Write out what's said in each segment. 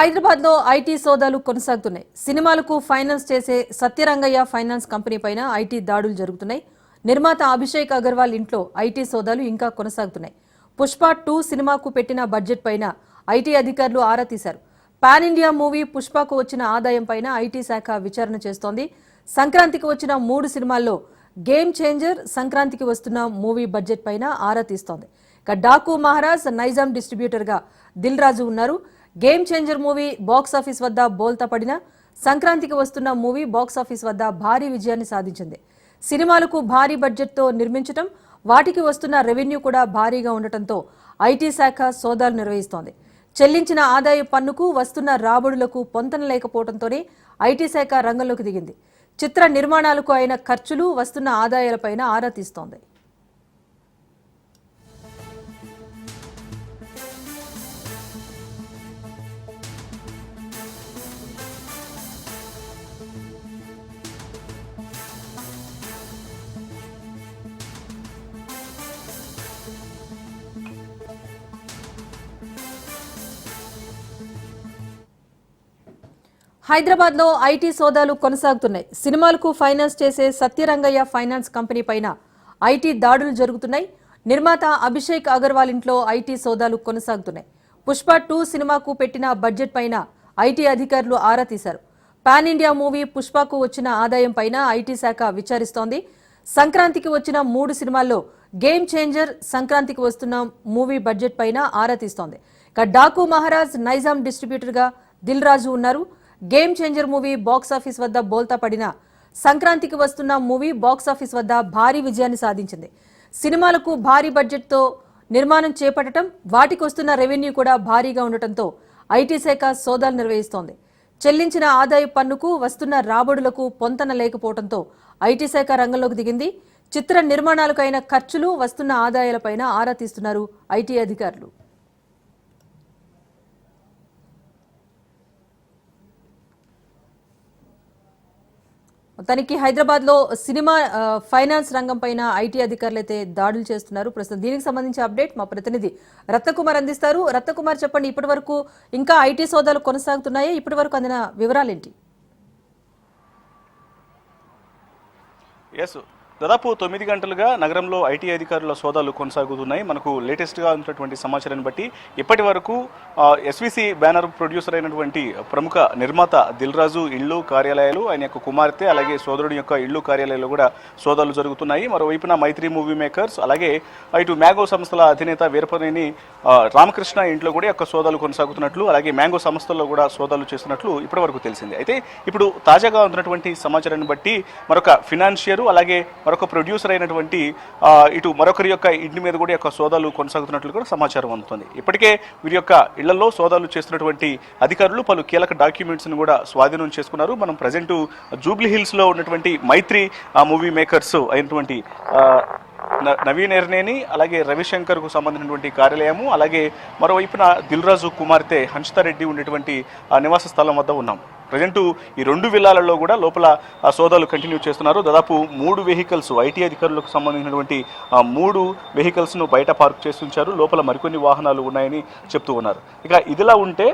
హైదరాబాద్లో ఐటీ సోదాలు కొనసాగుతున్నాయి. సినిమాలకు ఫైనాన్స్ చేసే సత్యరంగయ్య ఫైనాన్స్ కంపెనీ పైన ఐటీ దాడులు జరుగుతున్నాయి. నిర్మాత అభిషేక్ అగర్వాల్ ఇంట్లో ఐటీ సోదాలు ఇంకా కొనసాగుతున్నాయి. పుష్ప టూ సినిమాకు పెట్టిన బడ్జెట్ పైన ఐటీ అధికారులు ఆరా తీశారు. పాన్ ఇండియా మూవీ పుష్పకు వచ్చిన ఆదాయం పైన ఐటీ శాఖ విచారణ చేస్తోంది. సంక్రాంతికి వచ్చిన మూడు సినిమాల్లో గేమ్ చేంజర్ సంక్రాంతికి వస్తున్న మూవీ బడ్జెట్ పైన ఆరా తీస్తోంది. ఇక డాకు మహారాజ్ నైజాం డిస్ట్రిబ్యూటర్గా దిల్ రాజు ఉన్నారు. Game changer movie box office వద్ద బోల్తా పడిన సంక్రాంతికి వస్తున్న మూవీ బాక్స్ ఆఫీస్ వద్ద భారీ విజయాన్ని సాధించింది. సినిమాలకు భారీ బడ్జెట్తో నిర్మించటం వాటికి వస్తున్న రెవెన్యూ కూడా భారీగా ఉండటంతో ఐటీ శాఖ సోదాలు నిర్వహిస్తోంది. చెల్లించిన ఆదాయ పన్నుకు వస్తున్న రాబడులకు పొంతన లేకపోవడంతోనే ఐటీ శాఖ రంగంలోకి దిగింది. చిత్ర నిర్మాణాలకు అయిన ఖర్చులు వస్తున్న ఆదాయాలపైన ఆరా తీస్తోంది. హైదరాబాద్లో ఐటీ సోదాలు కొనసాగుతున్నాయి. సినిమాలకు ఫైనాన్స్ చేసే సత్యరంగయ్య ఫైనాన్స్ కంపెనీ పైన ఐటీ దాడులు జరుగుతున్నాయి. నిర్మాత అభిషేక్ అగర్వాల్ ఇంట్లో ఐటీ సోదాలు కొనసాగుతున్నాయి. పుష్ప టూ సినిమాకు పెట్టిన బడ్జెట్ పైన ఐటీ అధికారులు ఆరా తీశారు. పాన్ ఇండియా మూవీ పుష్పకు వచ్చిన ఆదాయం పైన ఐటీ శాఖ విచారిస్తోంది. సంక్రాంతికి వచ్చిన మూడు సినిమాల్లో గేమ్ చేంజర్ సంక్రాంతికి వస్తున్న మూవీ బడ్జెట్ పైన ఆరా తీస్తోంది. ఇక డాకు మహారాజ్ నైజాం డిస్ట్రిబ్యూటర్గా దిల్ రాజు ఉన్నారు. Game changer movie box office వద్ద బోల్తా పడిన సంక్రాంతికి వస్తున్న మూవీ బాక్స్ ఆఫీస్ వద్ద భారీ విజయాన్ని సాధించింది. సినిమాలకు భారీ బడ్జెట్తో నిర్మాణం చేపట్టడం వాటికి వస్తున్న రెవెన్యూ కూడా భారీగా ఉండటంతో ఐటీ శాఖ సోదాలు నిర్వహిస్తోంది. చెల్లించిన ఆదాయ పన్నుకు వస్తున్న రాబడులకు పొంతన లేకపోవడంతో ఐటీ శాఖ రంగంలోకి దిగింది. చిత్ర నిర్మాణాలకైన ఖర్చులు వస్తున్న ఆదాయాలపైన ఆరా తీస్తున్నారు ఐటీ అధికారులు. మొత్తానికి హైదరాబాద్లో సినిమా ఫైనాన్స్ రంగం పైన ఐటీ అధికారులు అయితే దాడులు చేస్తున్నారు. ప్రస్తుతం దీనికి సంబంధించి అప్డేట్ మా ప్రతినిధి రత్నకుమార్ అందిస్తారు. రత్నకుమార్ చెప్పండి ఇప్పటి వరకు ఇంకా ఐటీ సోదాలు కొనసాగుతున్నాయి? ఇప్పటి వరకు అందిన వివరాలేంటి? ఎస్ దాదాపు తొమ్మిది గంటలుగా నగరంలో ఐటీ అధికారుల సోదాలు కొనసాగుతున్నాయి. మనకు లేటెస్ట్గా ఉన్నటువంటి సమాచారాన్ని బట్టి ఇప్పటి వరకు ఎస్విసి బ్యానర్ ప్రొడ్యూసర్ అయినటువంటి ప్రముఖ నిర్మాత దిల్ రాజు ఇళ్ళు కార్యాలయాలు ఆయన యొక్క కుమార్తె అలాగే సోదరుడి యొక్క ఇళ్ళు కార్యాలయాలు కూడా సోదాలు జరుగుతున్నాయి. మరోవైపున మైత్రి మూవీ మేకర్స్ అలాగే ఇటు మ్యాంగో సంస్థల అధినేత వీరపనేని రామకృష్ణ ఇంట్లో కూడా యొక్క సోదాలు కొనసాగుతున్నట్లు అలాగే మ్యాంగో సంస్థల్లో కూడా సోదాలు చేస్తున్నట్లు ఇప్పటి వరకు తెలిసింది. అయితే ఇప్పుడు తాజాగా ఉన్నటువంటి సమాచారాన్ని బట్టి మరొక ఫినాన్షియర్ అలాగే మరొక ప్రొడ్యూసర్ అయినటువంటి ఇటు మరొకరి యొక్క ఇంటి మీద కూడా యొక్క సోదాలు కొనసాగుతున్నట్లు కూడా సమాచారం అందుతుంది. ఇప్పటికే వీరి యొక్క ఇళ్ళలో సోదాలు చేస్తున్నటువంటి అధికారులు పలు కీలక డాక్యుమెంట్స్ను కూడా స్వాధీనం చేసుకున్నారు. మనం ప్రజెంట్ జూబ్లీ హిల్స్లో ఉన్నటువంటి మైత్రి ఆ, మూవీ మేకర్స్ అయినటువంటి న- నవీన్ ఎర్నేని అలాగే రవిశంకర్కు సంబంధించినటువంటి కార్యాలయము అలాగే మరోవైపున దిల్రాజు కుమార్తె హంచితారెడ్డి ఉండేటువంటి నివాస స్థలం వద్ద ఉన్నాం. ప్రజెంట్ ఈ రెండు విల్లాలలో కూడా లోపల సోదాలు కంటిన్యూ చేస్తున్నారు. దాదాపు మూడు వెహికల్స్ ఐటీ అధికారులకు సంబంధించినటువంటి ఆ మూడు వెహికల్స్ను బయట పార్క్ చేసి ఉంచారు లోపల మరికొన్ని వాహనాలు ఉన్నాయని చెప్తూ ఉన్నారు. ఇక ఇదిలా ఉంటే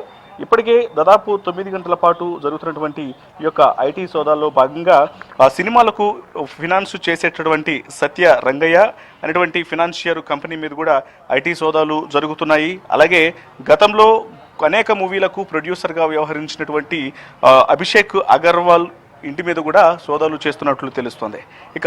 ఇప్పటికే దాదాపు తొమ్మిది గంటల పాటు జరుగుతున్నటువంటి ఈ యొక్క ఐటీ సోదాల్లో భాగంగా ఆ సినిమాలకు ఫినాన్స్ చేసేటటువంటి సత్య రంగయ్య అనేటువంటి ఫినాన్షియర్ కంపెనీ మీద కూడా ఐటీ సోదాలు జరుగుతున్నాయి. అలాగే గతంలో అనేక మూవీలకు ప్రొడ్యూసర్గా వ్యవహరించినటువంటి అభిషేక్ అగర్వాల్ ఇంటి మీద కూడా సోదాలు చేస్తున్నట్లు తెలుస్తోంది. ఇక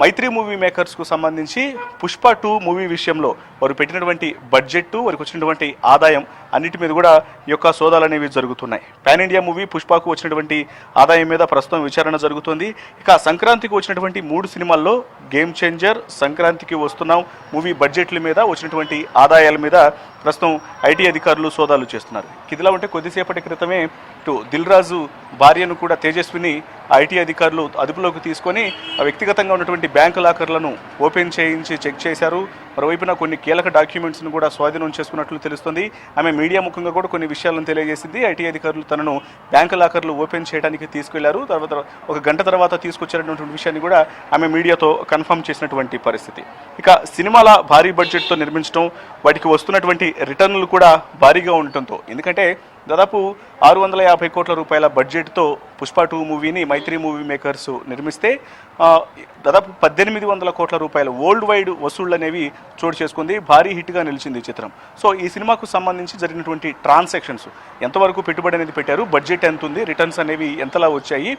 మైత్రి మూవీ మేకర్స్కు సంబంధించి పుష్ప టూ మూవీ విషయంలో వారు పెట్టినటువంటి బడ్జెట్ వారికి వచ్చినటువంటి ఆదాయం అన్నిటి మీద కూడా ఈ యొక్క సోదాలు అనేవి జరుగుతున్నాయి. పాన్ ఇండియా మూవీ పుష్పకు వచ్చినటువంటి ఆదాయం మీద ప్రస్తుతం విచారణ జరుగుతుంది. ఇక సంక్రాంతికి వచ్చినటువంటి మూడు సినిమాల్లో గేమ్ చేంజర్ సంక్రాంతికి వస్తున్నాం. మూవీ బడ్జెట్ల మీద వచ్చినటువంటి ఆదాయాల మీద ప్రస్తుతం ఐటీ అధికారులు సోదాలు చేస్తున్నారు. ఇదిలా ఉంటే కొద్దిసేపటి క్రితమే ఇటు దిల్ రాజు భార్యను కూడా తేజస్విని ఐటీ అధికారులు అదుపులోకి తీసుకొని ఆ వ్యక్తిగతంగా ఉన్నటువంటి బ్యాంకు లాకర్లను ఓపెన్ చేయించి చెక్ చేశారు. మరోవైపున కొన్ని కీలక డాక్యుమెంట్స్ను కూడా స్వాధీనం చేసుకున్నట్లు తెలుస్తుంది. ఆమె మీడియా ముఖంగా కూడా కొన్ని విషయాలను తెలియజేసింది. ఐటీ అధికారులు తనను బ్యాంకు లాకర్లు ఓపెన్ చేయడానికి తీసుకెళ్ళారు. తర్వాత ఒక గంట తర్వాత తీసుకొచ్చారనేటువంటి విషయాన్ని కూడా ఆమె మీడియాతో కన్ఫర్మ్ చేసినటువంటి పరిస్థితి. ఇక సినిమాల భారీ బడ్జెట్తో నిర్మించడం వాటికి వస్తున్నటువంటి రిటర్న్లు కూడా భారీగా ఉండటంతో ఎందుకంటే దాదాపు ఆరు వందల యాభై కోట్ల రూపాయల బడ్జెట్తో పుష్ప టూ మూవీని మైత్రి మూవీ మేకర్స్ నిర్మిస్తే దాదాపు పద్దెనిమిది వందల కోట్ల రూపాయల వరల్డ్ వైడ్ వసూళ్ళు అనేవి చోటు చేసుకుంది భారీ హిట్గా నిలిచింది ఈ చిత్రం. సో ఈ సినిమాకు సంబంధించి జరిగినటువంటి ట్రాన్సాక్షన్స్ ఎంతవరకు పెట్టుబడి అనేది పెట్టారు బడ్జెట్ ఎంత ఉంది రిటర్న్స్ అనేవి ఎంతలా వచ్చాయి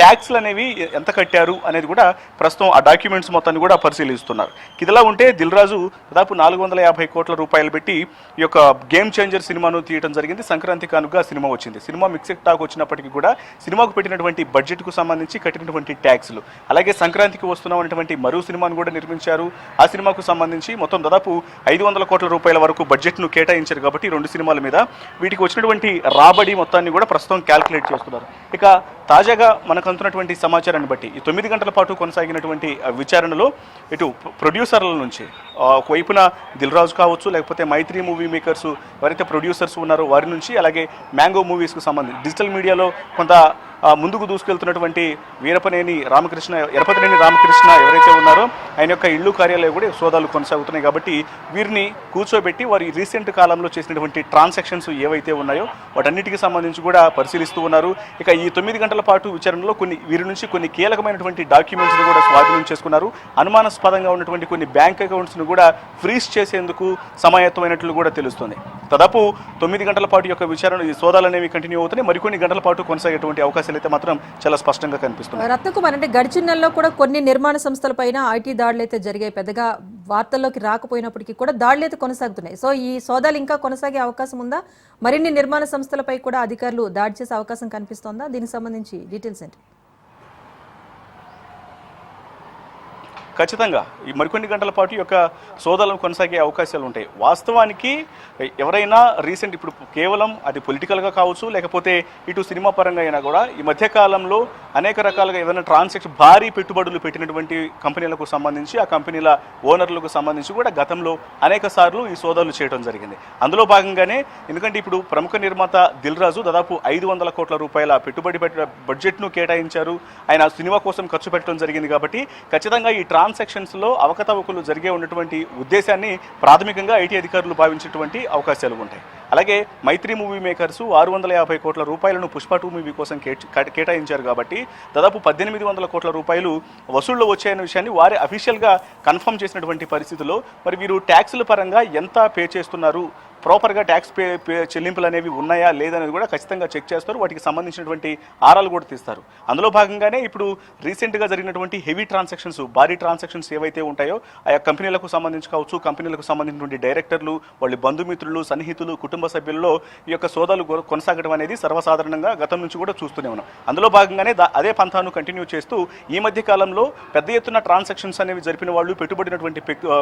ట్యాక్స్లు అనేవి ఎంత కట్టారు అనేది కూడా ప్రస్తుతం ఆ డాక్యుమెంట్స్ మొత్తాన్ని కూడా పరిశీలిస్తున్నారు. ఇదిలా ఉంటే దిల్ రాజు దాదాపు నాలుగు వందల యాభై కోట్ల రూపాయలు పెట్టి ఈ యొక్క గేమ్ చేంజర్ సినిమాను తీయడం జరిగింది సంక్రాంతి కానుక సినిమా వచ్చింది. సినిమా మిక్సెడ్ టాక్ వచ్చినప్పటికీ కూడా సినిమాకు పెట్టినటువంటి బడ్జెట్కు సంబంధించి కట్టినటువంటి ట్యాక్స్లు. అలాగే సంక్రాంతికి వస్తున్నటువంటి మరో సినిమాను కూడా నిర్మించారు. ఆ సినిమాకు సంబంధించి మొత్తం దాదాపు ఐదు వందల కోట్ల రూపాయల వరకు బడ్జెట్ను కేటాయించారు కాబట్టి రెండు సినిమాల మీద వీటికి వచ్చినటువంటి రాబడి మొత్తాన్ని కూడా ప్రస్తుతం క్యాల్కులేట్ చేస్తున్నారు. ఇక తాజాగా మనకు అందుతున్నటువంటి సమాచారాన్ని బట్టి ఈ తొమ్మిది గంటల పాటు కొనసాగినటువంటి విచారణలో ఇటు ప్రొడ్యూసర్ల నుంచి ఒకవైపున దిల్ రాజు కావచ్చు లేకపోతే మైత్రి మూవీ మేకర్స్ ఎవరైతే ప్రొడ్యూసర్స్ ఉన్నారో వారి నుంచి అలాగే మ్యాంగో మూవీస్కు సంబంధించి డిజిటల్ మీడియాలో కొంత ముందుకు దూసుకెళ్తున్నటువంటి వీరపనేని రామకృష్ణ ఎరపతినేని రామకృష్ణ ఎవరైతే ఉన్నారో ఆయన యొక్క ఇళ్ళు కార్యాలయం కూడా సోదాలు కొనసాగుతున్నాయి కాబట్టి వీరిని కూర్చోబెట్టి వారి రీసెంట్ కాలంలో చేసినటువంటి ట్రాన్సాక్షన్స్ ఏవైతే ఉన్నాయో వాటన్నిటికి సంబంధించి కూడా పరిశీలిస్తూ ఉన్నారు. ఇక ఈ తొమ్మిది గంటల పాటు విచారణలో కొన్ని వీరి నుంచి కొన్ని కీలకమైనటువంటి డాక్యుమెంట్స్ని కూడా స్వాధీనం చేసుకున్నారు. అనుమానాస్పదంగా ఉన్నటువంటి కొన్ని బ్యాంక్ అకౌంట్స్ను కూడా ఫ్రీజ్ చేసేందుకు సమాయత్తమైనట్లు కూడా తెలుస్తుంది. దాదాపు తొమ్మిది గంటల పాటు యొక్క విచారణ ఈ సోదాలు అనేవి కంటిన్యూ అవుతున్నాయి. మరికొన్ని గంటల పాటు కొనసాగేటువంటి అవకాశం సమస్యలు అయితే మాత్రం చాలా స్పష్టంగా కనిపిస్తుంది. రత్నకుమార్ అంటే గడిచిన నెలలో కూడా కొన్ని నిర్మాణ సంస్థలపైన ఐటీ దాడులు అయితే జరిగాయి. పెద్దగా వార్తల్లోకి రాకపోయినప్పటికీ కూడా దాడులు అయితే కొనసాగుతున్నాయి. సో ఈ సోదాలు ఇంకా కొనసాగే అవకాశం ఉందా? మరిన్ని నిర్మాణ సంస్థలపై కూడా అధికారులు దాడి చేసే అవకాశం కనిపిస్తోందా? దీనికి సంబంధించి డీటెయిల్స్ ఏంటి? ఖచ్చితంగా ఈ మరికొన్ని గంటల పాటు యొక్క సోదాలను కొనసాగే అవకాశాలు ఉంటాయి. వాస్తవానికి ఎవరైనా రీసెంట్ ఇప్పుడు కేవలం అది పొలిటికల్గా కావచ్చు లేకపోతే ఇటు సినిమా పరంగా అయినా కూడా ఈ మధ్యకాలంలో అనేక రకాలుగా ఏదైనా ట్రాన్సాక్షన్ భారీ పెట్టుబడులు పెట్టినటువంటి కంపెనీలకు సంబంధించి ఆ కంపెనీల ఓనర్లకు సంబంధించి కూడా గతంలో అనేక సార్లు ఈ సోదాలు చేయడం జరిగింది. అందులో భాగంగానే ఎందుకంటే ఇప్పుడు ప్రముఖ నిర్మాత దిల్ రాజు దాదాపు ఐదు వందల కోట్ల రూపాయల పెట్టుబడి పెట్టిన బడ్జెట్ను కేటాయించారు. ఆయన సినిమా కోసం ఖర్చు పెట్టడం జరిగింది కాబట్టి ఖచ్చితంగా ఈ ట్రాన్స్ ట్రాన్సాక్షన్స్లో అవకతవకలు జరిగే ఉన్నటువంటి ఉద్దేశాన్ని ప్రాథమికంగా ఐటీ అధికారులు భావించేటువంటి అవకాశాలు ఉంటాయి. అలాగే మైత్రి మూవీ మేకర్స్ ఆరు వందల యాభై కోట్ల రూపాయలను పుష్ప టూ మూవీ కోసం కేటాయించారు కాబట్టి దాదాపు పద్దెనిమిది వందల కోట్ల రూపాయలు వసూళ్ళు వచ్చాయనే విషయాన్ని వారే అఫీషియల్గా కన్ఫర్మ్ చేసినటువంటి పరిస్థితిలో మరి వీరు ట్యాక్సుల పరంగా ఎంత పే చేస్తున్నారు? ప్రాపర్గా ట్యాక్స్ పే చెల్లింపులు అనేవి ఉన్నాయా లేదనేది కూడా ఖచ్చితంగా చెక్ చేస్తారు. వాటికి సంబంధించినటువంటి ఆరాలు కూడా తీస్తారు. అందులో భాగంగానే ఇప్పుడు రీసెంట్గా జరిగినటువంటి హెవీ ట్రాన్సాక్షన్స్ భారీ ట్రాన్సాక్షన్స్ ఏవైతే ఉంటాయో ఆయా కంపెనీలకు సంబంధించి కావచ్చు కంపెనీలకు సంబంధించినటువంటి డైరెక్టర్లు వాళ్ళ బంధుమిత్రులు సన్నిహితులు కుటుంబ సభ్యుల్లో ఈ యొక్క సోదాలు కొనసాగడం అనేది సర్వసాధారణంగా గతం నుంచి కూడా చూస్తూనే ఉన్నాం. అందులో భాగంగానే అదే పంథాను కంటిన్యూ చేస్తూ ఈ మధ్య కాలంలో పెద్ద ఎత్తున ట్రాన్సాక్షన్స్ అనేవి జరిపిన వాళ్ళు పెట్టుబడినటువంటి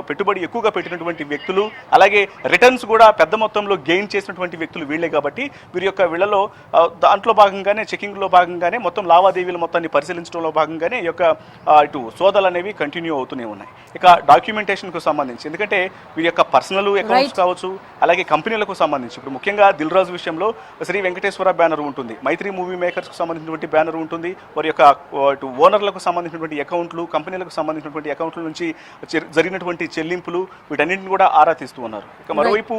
పెట్టుబడి ఎక్కువగా పెట్టినటువంటి వ్యక్తులు అలాగే రిటర్న్స్ కూడా పెద్ద మొత్తంలో గెయిన్ చేసినటువంటి వ్యక్తులు వీళ్ళే కాబట్టి వీరి యొక్క వీళ్ళలో దాంట్లో భాగంగానే చెకింగ్లో భాగంగానే మొత్తం లావాదేవీల మొత్తాన్ని పరిశీలించడంలో భాగంగానే ఈ యొక్క ఇటు సోదాలు అనేవి కంటిన్యూ అవుతూనే ఉన్నాయి. ఇక డాక్యుమెంటేషన్కు సంబంధించి ఎందుకంటే వీరి యొక్క పర్సనల్ అకౌంట్స్ కావచ్చు అలాగే కంపెనీలకు సంబంధించి. ఇప్పుడు ముఖ్యంగా దిల్ రాజు విషయంలో శ్రీ వెంకటేశ్వర బ్యానర్ ఉంటుంది మైత్రి మూవీ మేకర్స్కి సంబంధించినటువంటి బ్యానర్ ఉంటుంది వారి యొక్క ఇటు ఓనర్లకు సంబంధించినటువంటి అకౌంట్లు కంపెనీలకు సంబంధించినటువంటి అకౌంట్ల నుంచి జరిగినటువంటి చెల్లింపులు వీటన్నింటిని కూడా ఆరా తీస్తూ ఉన్నారు. ఇక మరోవైపు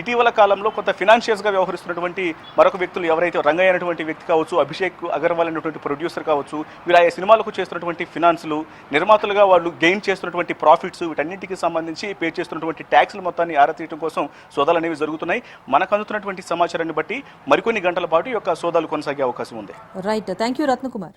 ఇటీవల కాలంలో కొంత ఫినాన్షియల్స్గా వ్యవహరిస్తున్నటువంటి మరొక వ్యక్తులు ఎవరైతే రంగయ్య అనేటువంటి వ్యక్తి కావచ్చు అభిషేక్ అగర్వాల్ అనేటువంటి ప్రొడ్యూసర్ కావచ్చు వీరు ఆయా సినిమాలకు చేస్తున్నటువంటి ఫినాన్స్లు నిర్మాతలుగా వాళ్ళు గెయిన్ చేస్తున్నటువంటి ప్రాఫిట్స్ వీటన్నింటికి సంబంధించి పే చేస్తున్నటువంటి ట్యాక్స్ల మొత్తాన్ని ఆరా తీయడం కోసం సోదాలు అనేవి జరుగుతున్నాయి. మనకు అందుతున్నటువంటి సమాచారాన్ని బట్టి మరికొన్ని గంటల పాటు ఈ యొక్క సోదాలు కొనసాగే అవకాశం ఉంది. Right thank you Ratnakumar